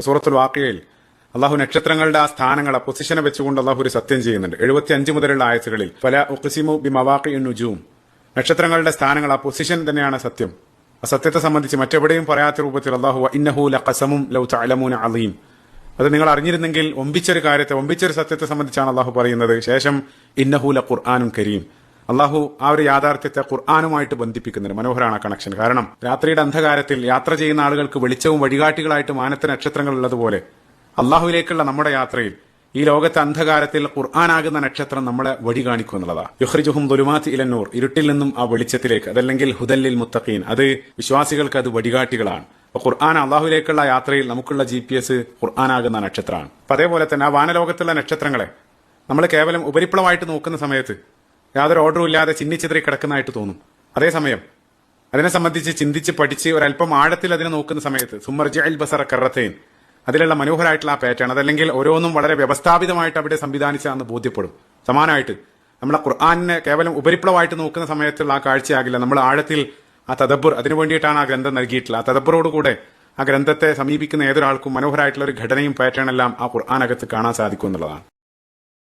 സൂറത്തുൽ വാക്കിയയിൽ അള്ളാഹു നക്ഷത്രങ്ങളുടെ ആ സ്ഥാനങ്ങൾ ആ പൊസിഷനെ വെച്ചുകൊണ്ട് അള്ളാഹു ഒരു സത്യം ചെയ്യുന്നുണ്ട്. എഴുപത്തി അഞ്ച് മുതലുള്ള ആയത്തുകളിൽ പല ഉഖസിമു ബി മവാക്കി നുജൂം നക്ഷത്രങ്ങളുടെ സ്ഥാനങ്ങൾ ആ പൊസിഷൻ തന്നെയാണ് സത്യം. ആ സത്യത്തെ സംബന്ധിച്ച് മറ്റെവിടെയും പറയാത്ത രൂപത്തിൽ അള്ളാഹു ഇന്നഹു ലഖസമും ലൗ തഅലമൂന അലീം. അത് നിങ്ങൾ അറിഞ്ഞിരുന്നെങ്കിൽ ഒമ്പിച്ചൊരു കാര്യത്തെ ഒമ്പിച്ചൊരു സത്യത്തെ സംബന്ധിച്ചാണ് അള്ളാഹു പറയുന്നത്. ശേഷം ഇന്നഹു ല ഖുർആാനും കരീം. അള്ളാഹു ആ ഒരു യാഥാർത്ഥ്യത്തെ ഖുർആാനുമായിട്ട് ബന്ധിപ്പിക്കുന്നുണ്ട് മനോഹരമാണ് കണക്ഷൻ കാരണം രാത്രിയുടെ അന്ധകാരത്തിൽ യാത്ര ചെയ്യുന്ന ആളുകൾക്ക് വെളിച്ചവും വഴികാട്ടികളായിട്ട് മാനത്തെ നക്ഷത്രങ്ങൾ ഉള്ളതുപോലെ അള്ളാഹുവിലേക്കുള്ള നമ്മുടെ യാത്രയിൽ ഈ ലോകത്തെ അന്ധകാരത്തിൽ ഖുർആാനാകുന്ന നക്ഷത്രം നമ്മളെ വഴി കാണിക്കും എന്നുള്ളതാണ് യുഹ്രിജുഹും ദുലുമാത്ത് ഇലന്നൂർ ഇരുട്ടിൽ നിന്നും ആ വെളിച്ചത്തിലേക്ക് അതല്ലെങ്കിൽ ഹുദല്ലിൽ മുത്തഖീൻ. അത് വിശ്വാസികൾക്ക് അത് വഴികാട്ടികളാണ്. അപ്പൊ ഖുർആൻ അള്ളാഹുലേക്കുള്ള യാത്രയിൽ നമുക്കുള്ള ജി പി എസ് ഖുർആാനാകുന്ന നക്ഷത്രമാണ്. അപ്പൊ അതേപോലെ തന്നെ ആ വാനലോകത്തുള്ള നക്ഷത്രങ്ങളെ നമ്മൾ കേവലം ഉപരിപ്ലവമായിട്ട് നോക്കുന്ന സമയത്ത് യാതൊരു ഓർഡറും ഇല്ലാതെ ചിന്നിച്ചിതറി കിടക്കുന്നതായിട്ട് തോന്നും. അതേസമയം അതിനെ സംബന്ധിച്ച് ചിന്തിച്ച് പഠിച്ച് ഒരല്പം ആഴത്തിൽ അതിനെ നോക്കുന്ന സമയത്ത് സുമർജൽ ബസറ കറത്തേൻ അതിലുള്ള മനോഹരമായിട്ടുള്ള ആ പാറ്റേൺ അതല്ലെങ്കിൽ ഓരോന്നും വളരെ വ്യവസ്ഥാപിതമായിട്ട് അവിടെ സംവിധാനിച്ചാന്ന് ബോധ്യപ്പെടും. സമാനമായിട്ട് നമ്മളെ ഖുർആാനിനെ കേവലം ഉപരിപ്ലവമായിട്ട് നോക്കുന്ന സമയത്തുള്ള ആ കാഴ്ചയാകില്ല. നമ്മൾ ആഴത്തിൽ ആ തദബ്ബർ അതിനു വേണ്ടിയിട്ടാണ് ആ ഗ്രന്ഥം നൽകിയിട്ടുള്ളത്. ആ തദബ്ബറോടുകൂടെ ആ ഗ്രന്ഥത്തെ സമീപിക്കുന്ന ഏതൊരാൾക്കും മനോഹരമായിട്ടുള്ള ഒരു ഘടനയും പാറ്റേൺ എല്ലാം ആ ഖുർആാനകത്ത് കാണാൻ സാധിക്കും എന്നുള്ളതാണ്.